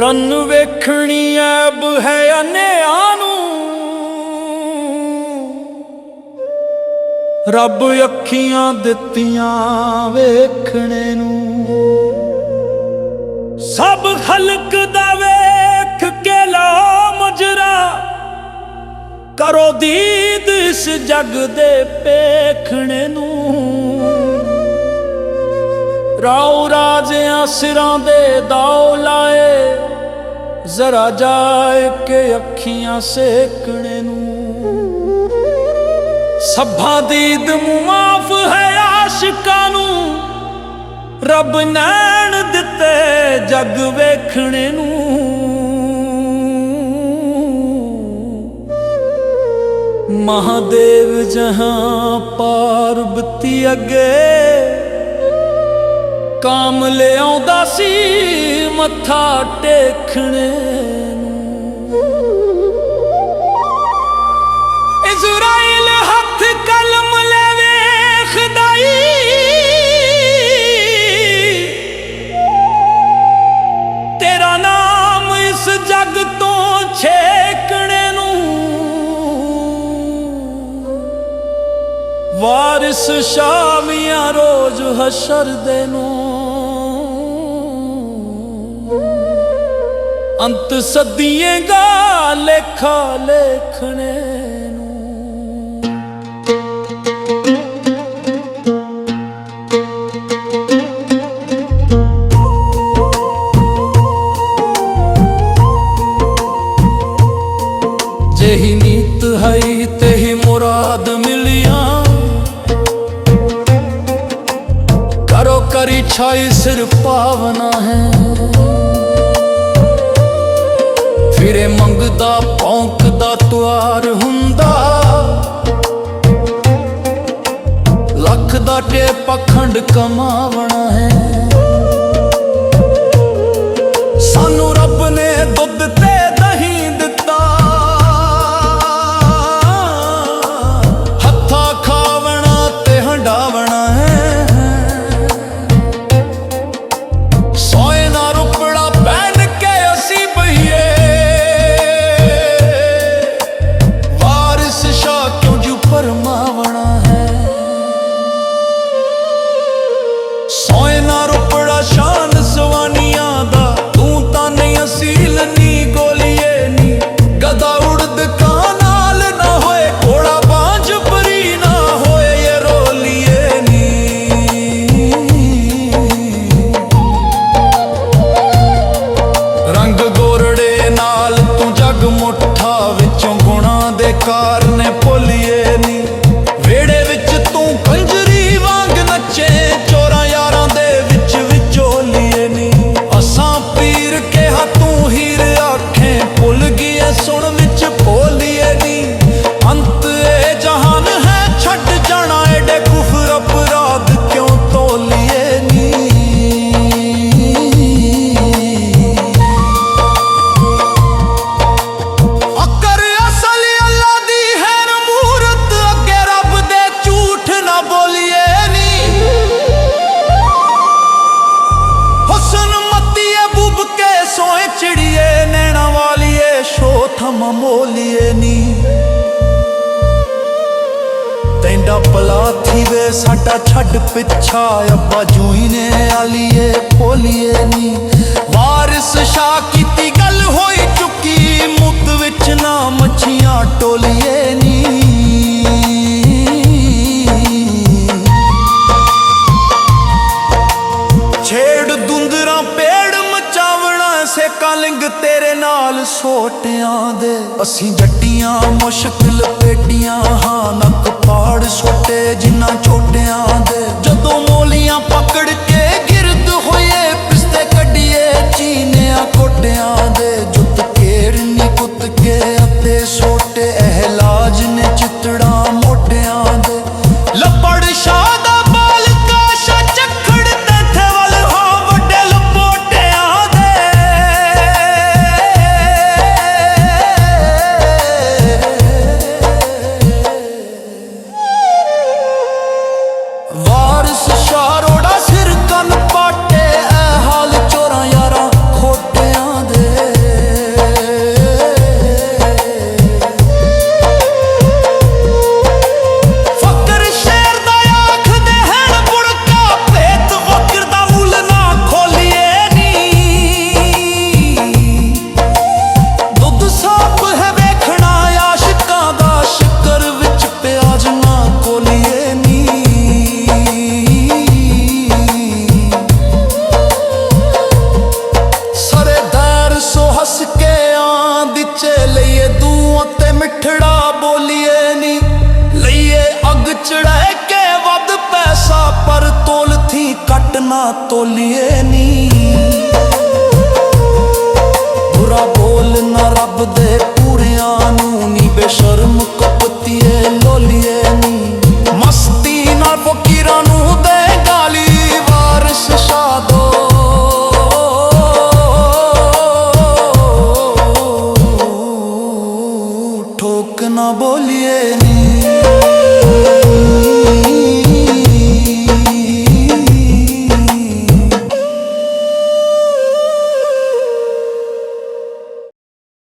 ਰੰਨ ਵੇਖਣੀ ਐਬ ਹੈ ਅਨਿਆਂ ਨੂੰ। ਰੱਬ ਅੱਖੀਆਂ ਦਿੱਤੀਆਂ ਵੇਖਣੇ ਨੂੰ। ਸਭ ਖਲਕ ਦਾ ਵੇਖ ਕੇ ਲਾ ਮਜਰਾ। ਕਰੋ ਦੀਦ ਇਸ ਜਗ ਦੇ ਪੇਖਣੇ ਨੂੰ। ਰਾਉ ਰਾਜਿਆਂ ਸਿਰਾਂ ਦੇ ਦਾਉ ਲਾਏ। ਜ਼ਰਾ ਜਾਏ ਕੇ ਅੱਖੀਆਂ ਸੇਕਣੇ ਨੂੰ। ਸਭਾ ਦੀਦ ਮੁਆਫ ਹੈ ਆਸ਼ਿਕਾਂ ਨੂੰ। ਰੱਬ ਨੈਣ ਦਿੱਤੇ ਜਗ ਵੇਖਣੇ ਨੂੰ। ਮਹਾਦੇਵ ਜਹਾਂ ਪਾਰਬਤੀ ਅੱਗੇ ਕਾਮ ਲਿਆਉਂਦਾ ਸੀ ਮੱਥਾ ਟੇਕਣੇ ਨੂੰ। ਇਜ਼ਰਾਈਲ ਹੱਥ ਕਲਮ ਲੈ ਵੇਖਦਾ ਈ ਤੇਰਾ ਨਾਮ ਇਸ ਜੱਗ ਤੋਂ ਛੇਕਣੇ ਨੂੰ। ਵਾਰਿਸ ਸ਼ਾਮੀਆਂ ਰੋਜ਼ ਹਸ਼ਰ ਦੇ ਨੂੰ ਅੰਤ ਸਦੀਏਗਾ ਲੇਖਾ ਲੇਖਣੇ ਨੂੰ। ਜਿਹੀ ਨੀਤ ਹੈ ਤੇਹੀ ਮੁਰਾਦ ਮਿਲਿਆ। ਕਰੋ ਕਰੀ ਛਾਈ ਸਿਰ ਪਾਵਨਾ ਹੈ। ਫਿਰੇ ਮੰਗਦਾ ਭੌਂਕਦਾ ਤੁਆਰ ਹੁੰਦਾ। ਲੱਖ ਦਾ ਟੇ ਪਖੰਡ ਕਮਾਵਣਾ ਹੈ। ਤੂੰ ਮੁੱਠਾ ਵਿੱਚੋਂ ਗੁਣਾ ਦੇ ਕਾਰਨ ਤੈਂਡਾ ਪਲਾ ਵੇ, ਸਾਡਾ ਛੱਡ ਪਿੱਛਾ ਅੱਬਾ ਜੂਈ ਨੇ ਆਲੀਏ ਪੋਲੀਏ ਨੀ। ਵਾਰਿਸ ਸ਼ਾ ਕੀਤੀ ਗੱਲ ਹੋਈ ਚੁੱਕੀ, ਮੁੱਦ ਵਿੱਚ ਨਾ ਮੱਛੀਆਂ ਟੋਲੀਏ ਨੀ। ਛੇੜ ਦੁੰਦਰਾਂ, ਪੇੜ ਮਚਾਵਣਾ ਸੇ ਕਾਲਿੰਗ ਤੇਰੇ ਨਾਲ ਸੋਟਿਆਂ ਦੇ। ਅਸੀਂ ਜੱਟੀਆਂ, ਮੁਸ਼ਕਲ ਪੇਟੀਆਂ, ਹਾਂ, ਨੱਕ ਪਾੜ ਛੋਟੇ, ਜਿੰਨਾ ਛੋਟਿਆਂ ਦੇ। ਜਦੋਂ ਮੋਲੀਆਂ ਪਕੜ ਕੇ ਗਿਰਦ ਹੋਏ, ਪਿਸਤੇ ਕੱਢੀਏ ਚੀਨਿਆਂ ਕੋਟਿਆਂ ਦੇ। ਜੁੱਤ ਕੇੜਨੀ ਕੁੱਤ ਕੇ ਅਤੇ ਛੋਟੇ ਅਹਿਲਾਜ ਨੇ ਨਾ ਤੋਲੀਏ ਨੀ। ਬੁਰਾ ਬੋਲ ਨਾ ਰੱਬ ਦੇ ਪੂਰਿਆਂ ਨੂੰ ਨੀ, ਬੇਸ਼ਰਮ ਕਪਤੀਏ ਲੋਲੀਏ ਨੀ। ਮਸਤੀ ਨਾਲ ਫਕੀਰਾਂ ਨੂੰ ਦੇ ਗਾਲੀ ਵਾਰਿਸ ਸ਼ਾਦੋ ਠੋਕ ਨਾ ਬੋਲੀਏ ਨੀ।